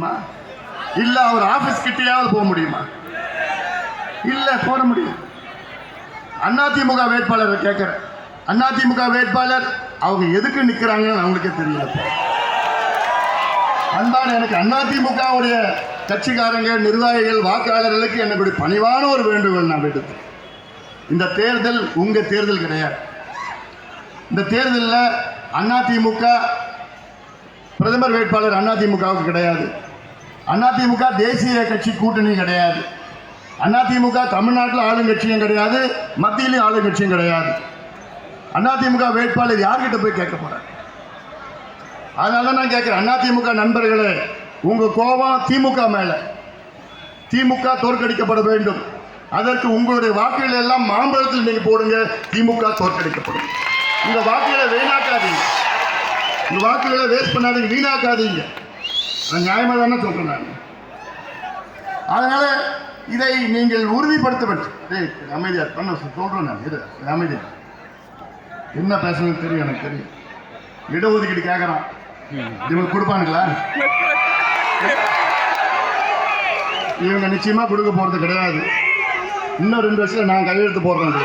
முடியுமா? இல்ல அவர் ஆபீஸ் கிட்டேயாவது போக முடியுமா? இல்ல போட முடியும். அதிமுக வேட்பாளரை கேட்கிறேன். அதிமுக வேட்பாளர் அவங்க எதுக்கு நிக்கிறாங்கன்னு அவங்களுக்கே தெரியல. அன்பான எனக்கு அதிமுகவுடைய கட்சிக்காரங்க நிர்வாகிகள் வாக்காளர்களுக்கு என்னுடைய பணிவான ஒரு வேண்டுகோள் நான் விடுத்து இந்த தேர்தல் உங்க தேர்தல் கிடையாது. இந்த தேர்தலில் அதிமுக பிரதமர் வேட்பாளர் அதிமுகவுக்கு கிடையாது. அதிமுக தேசிய கட்சி கூட்டணி கிடையாது. அதிமுக தமிழ்நாட்டில் ஆளுங்கட்சியும் கிடையாது மத்தியிலையும் ஆளுங்கட்சியும் கிடையாது. அதிமுக வேட்பாளர் யார்கிட்ட போய் கேட்க போறார் அதனால தான் நான் கேட்குறேன். அதிமுக நண்பர்களே உங்கள் கோபம் திமுக மேலே. திமுக தோற்கடிக்கப்பட வேண்டும். அதற்கு உங்களுடைய வாக்குகள் எல்லாம் மாம்பழத்தில் நீங்கள் போடுங்க திமுக தோற்கடிக்கப்படும். உங்கள் வாக்குகளை வீணாக்காதீங்க. உங்கள் வாக்குகளை வேஸ்ட் பண்ணாதீங்க வீணாக்காதீங்க. நான் நியாயமாக தானே சொல்கிறேன் நான். அதனால் இதை நீங்கள் உறுதிப்படுத்த வேண்டும் டேய், பண்ண சொல்கிறேன் நான் இரு அமைதியார் என்ன பேசணும்னு தெரியும் எனக்கு தெரியும். இடஒதுக்கீடு கேட்குறான் இவங்க கொடுப்பானுங்களா? இவங்க நிச்சயமாக கொடுக்க போகிறது கிடையாது. இன்னும் ரெண்டு வருஷத்தில் நான் கையெழுத்து போடுறேன்.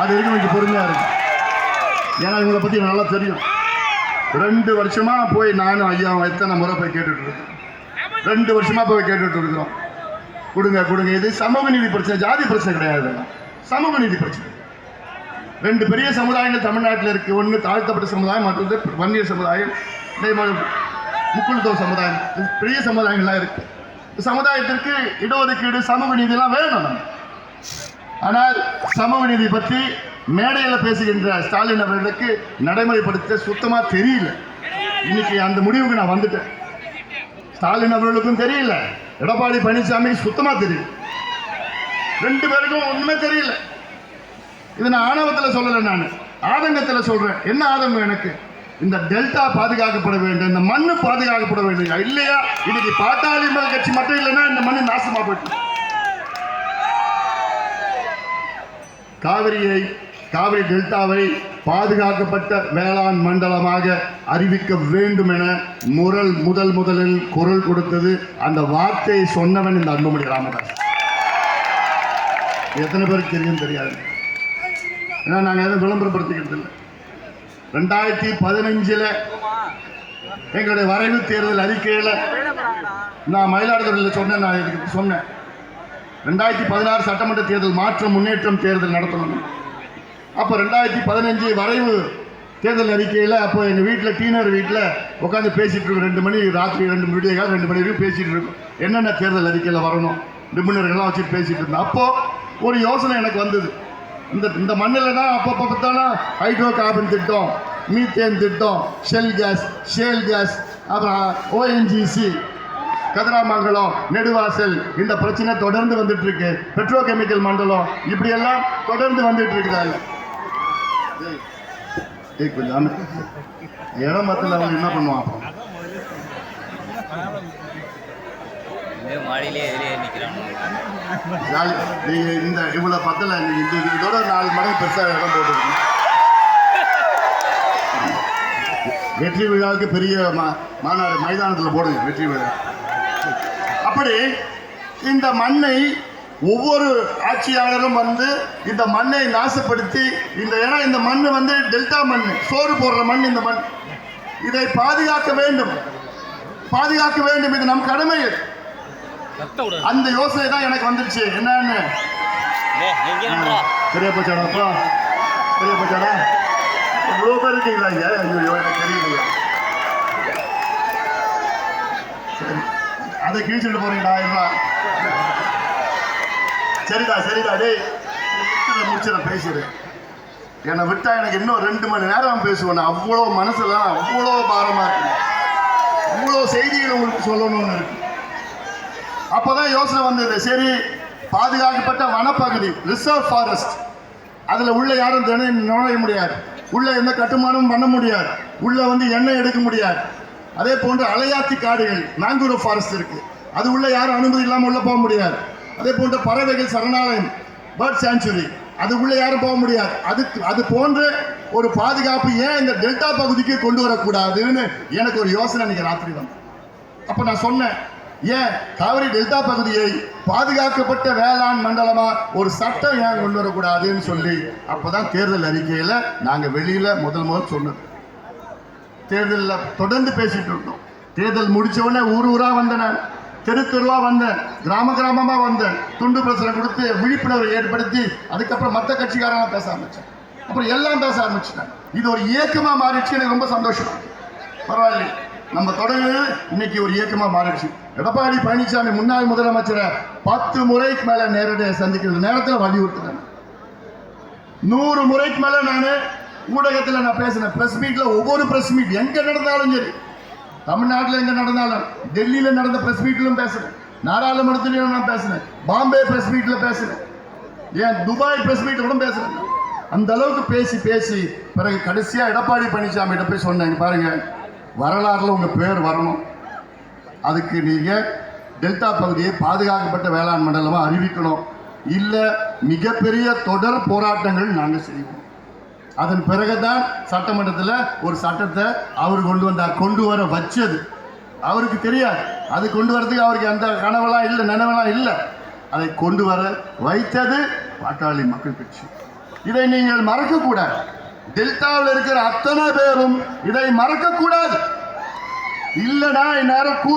அது வரைக்கும் எனக்கு பொறுமையாக இருக்கு. ஏன்னா இவங்களை பற்றி நல்லா தெரியும். ரெண்டு வருஷமா போய் நானும் ஐயா எத்தனை முறை போய் கேட்டுட்டு இருக்கேன் ரெண்டு வருஷமா போய் கேட்டுட்டு இருக்கிறோம். கொடுங்க கொடுங்க. இது சமூக நீதி பிரச்சனை ஜாதி பிரச்சனை கிடையாது. சமூக நீதி பிரச்சனை. ரெண்டு பெரிய சமுதாயங்கள் தமிழ்நாட்டில் இருக்கு. ஒன்று தாழ்த்தப்பட்ட சமுதாயம் மற்றது வன்னியர் சமுதாயம் இதே மாதிரி சமுதாயம். பெரிய சமுதாயங்கள்லாம் இருக்கு. சமுதாயத்திற்கு இடஒதுக்கீடு சமூக நீதிலாம் வேணும் ஆனால் சமூக நீதி பற்றி மேடையில் பேசுகின்ற ஸ்டாலின் அவர்களுக்கு நடைமுறைப்படுத்த சுத்தமா தெரியல. இன்னைக்கு அந்த முடிவுக்கு நான் வந்துட்டேன். ஸ்டாலின் அவர்களுக்கும் தெரியல. எடப்பாடி பழனிசாமி சுத்தமா தெரியல. ரெண்டு பேருக்கும் ஒண்ணுமே தெரியல. இது நான் ஆணவத்தில் சொல்லலை நான். ஆதங்கத்தில் சொல்றேன். என்ன ஆதங்கம் எனக்கு? இந்த டெல்டா பாதுகாக்கப்பட வேண்டும். இந்த மண்ணு பாதுகாக்கப்பட வேண்டும். இல்லையா? இன்னைக்கு பாட்டாளி மக்கள் கட்சி மட்டும் இல்லைன்னா இந்த மண் நாசமா போயிட்டு காவிரியை காவிரி டெல்டாவை பாதுகாக்கப்பட்ட வேளாண் மண்டலமாக அறிவிக்க வேண்டும் என முரல் முதல் முதலில் குரல் கொடுத்தது அந்த வார்த்தையை சொன்னவன் இந்த அன்புமணி ராமதாஸ். எத்தனை பேருக்கு தெரியும் தெரியாது. ஏன்னா நாங்கள் எதுவும் விளம்பரப்படுத்திக்கிறது இல்லை. ரெண்டாயிரத்தி பதினஞ்சில் எங்களுடைய வரைவு தேர்தல் அறிக்கையில் நான் மயிலாடுதுறையில் சொன்னேன் நான் இதுக்கு சொன்னேன். ரெண்டாயிரத்தி பதினாறு சட்டமன்ற தேர்தல் மாற்றம் முன்னேற்றம் தேர்தல் நடத்தணும் அப்போ ரெண்டாயிரத்தி பதினஞ்சு வரைவு தேர்தல் அறிக்கையில் அப்போ எங்கள் வீட்டில் டீனர் வீட்டில் உட்காந்து பேசிகிட்டு இருக்கோம். ரெண்டு மணி ராத்திரி ரெண்டு மணி விடிய ரெண்டு மணி வரைக்கும் பேசிகிட்டு இருக்கோம். என்னென்ன தேர்தல் அறிக்கையில் வரணும்? நிபுணர்கள்லாம் வச்சுட்டு பேசிகிட்டு இருந்தோம். அப்போது ஒரு யோசனை எனக்கு வந்தது. இந்த இந்த மண்ணில் தான் அப்பப்போ பார்த்தாலும் ஹைட்ரோ கார்பன் திட்டம் மீத்தேன் திட்டம் ஷெல் கேஸ் ஷேல் கேஸ் அப்புறம் ஓஎன்ஜிசி கதிராமங்கலம் நெடுவாசல் இந்த பிரச்சனை தொடர்ந்து வந்துட்டு இருக்கு. பெட்ரோ கெமிக்கல் மண்டலம் இப்படியெல்லாம் தொடர்ந்து வந்துட்டு இருக்கிறாங்க ஏய், கொஞ்சம். இடம் மத்தியில் அவங்க என்ன பண்ணுவான் நீங்க இந்த இவ்வளவு பத்தல நீங்க இந்த இது- இதோட நாலு மடங்கு பெருசா இடம் போட்டுருக்கீங்க வெற்றி விழாவுக்கு பெரிய மாநாடு மைதானத்தில் போடுங்க வெற்றி விழா. அப்படி இந்த மண்ணை ஒவ்வொரு ஆட்சியாளரும் வந்து இந்த மண்ணை நாசப்படுத்தி இந்த ஏன்னா இந்த மண் வந்து டெல்டா மண் சோறு போடுற மண் இந்த மண். இதை பாதுகாக்க வேண்டும். பாதுகாக்க வேண்டும். இது நம் கடமை. அந்த யோசனை தான் எனக்கு வந்துருச்சு. என்னன்னு? சரியா போச்சாடா அப்பா சரியா போச்சாடா இவ்வளோ பேர் இருக்கீங்களா இங்க? ஐயோ எனக்கு தெரியல சரி. அதை கிழிச்சுட்டு போறீங்களா? சரிடா சரிடா டேய். முடிச்சு முடிச்சிட பேசுறேன் என்னை விட்டா எனக்கு இன்னும் ரெண்டு மணி நேரம் பேசுவேன். அவ்வளோ மனசுல அவ்வளோ பாரமா இருக்கு அவ்வளோ செய்திகள் உங்களுக்கு சொல்லணும்னு இருக்கு. அப்போதான் யோசனை வந்தது. சரி பாதுகாக்கப்பட்ட வனப்பகுதி ரிசர்வ் ஃபாரஸ்ட் அதில் உள்ள யாரும் தினம் நுழைய முடியாது. உள்ளே எந்த கட்டுமானமும் பண்ண முடியாது. உள்ளே வந்து எண்ணெய் எடுக்க முடியாது. அதே போன்று அலையாத்தி காடுகள் மேங்கூரோ ஃபாரஸ்ட் இருக்குது அது உள்ளே யாரும் அனுமதி இல்லாமல் உள்ளே போக முடியாது. அதே போன்ற பறவைகள் சரணாலயம் பேர்ட் சாங்சுரி அதுக்குள்ளே யாரும் போக முடியாது. அதுக்கு அது போன்ற ஒரு பாதுகாப்பு ஏன் இந்த டெல்டா பகுதிக்கு கொண்டு வரக்கூடாதுன்னு எனக்கு ஒரு யோசனை இன்னைக்கு ராத்திரி வந்து அப்போ நான் சொன்னேன் ஏன் காவிரி டெல்டா பகுதியை பாதுகாக்கப்பட்ட வேளாண் மண்டலமா? ஒரு சட்டம் ஏன் கொண்டு வரக்கூடாதுன்னு சொல்லி அப்போதான் தேர்தல் அறிக்கையில் நாங்கள் வெளியில் முதல் முதல் சொன்னோம் தேர்தலில் தொடர்ந்து பேசிட்டு இருந்தோம். தேர்தல் முடித்தவுடனே ஊர் ஊராக வந்தேன் நான். தெரு தெருவாக வந்தேன். கிராம கிராமமாக வந்தேன். துண்டு பிரசுரம் கொடுத்து விழிப்புணர்வை ஏற்படுத்தி அதுக்கப்புறம் மற்ற கட்சிக்காரங்க பேச ஆரம்பித்தேன் அப்புறம் எல்லாம் பேச ஆரம்பிச்சிட்டேன் இது ஒரு இயக்கமாக மாறிடுச்சு. எனக்கு ரொம்ப சந்தோஷம். பரவாயில்லை. நம்ம தொடர்ந்து இன்னைக்கு ஒரு இயக்கமாக மாறிடுச்சு. எடப்பாடி பழனிசாமி முன்னாள் முதலமைச்சரை பத்து முறைக்கு மேலே நேரடியாக சந்திக்கிற நேரத்தில் வலியுறுத்துறேன் நூறு முறைக்கு மேலே நான் ஊடகத்தில் நான் பேசினேன் ப்ரெஸ் மீட்டில் ஒவ்வொரு ப்ரெஸ் மீட் எங்கே நடந்தாலும் சரி. தமிழ்நாட்டில் எங்கே நடந்தாலும் டெல்லியில் நடந்த ப்ரெஸ் மீட்லும் பேசுகிறேன் நாடாளுமன்றத்திலையும் நான் பேசினேன் பாம்பே ப்ரெஸ் மீட்டில் பேசுகிறேன் ஏன் துபாய் ப்ரெஸ் மீட்டில் கூட பேசுகிறேன் அந்த அளவுக்கு பேசி பேசி பிறகு கடைசியாக எடப்பாடி பழனிசாமி கிட்ட போய் சொன்னேன் பாருங்கள் வரலாறில் வரலாறுல பேர் வரணும். அதுக்கு நீங்கள் டெல்டா பகுதியை பாதுகாக்கப்பட்ட வேளாண் மண்டலமாக அறிவிக்கணும். இல்லை மிகப்பெரிய தொடர் போராட்டங்கள் நாங்கள் செய்வோம். அதன் பிறகுதான் சட்டமன்றத்தில் ஒரு சட்டத்தை அவர் கொண்டு வந்தார் கொண்டு வர வச்சது. அவருக்கு தெரியாது. அது கொண்டு வரதுக்கு அவருக்கு அந்த கனவெல்லாம் இல்லை நினைவெல்லாம் இல்லை. அதை கொண்டு வர வைத்தது பாட்டாளி மக்கள் கட்சி. இதை நீங்கள் மறக்கக்கூடாது. டெல்டாவில் இருக்கிற அத்தனை பேரும் இதை மறக்கக்கூடாது. இல்லைனா இந்நேரம் கூ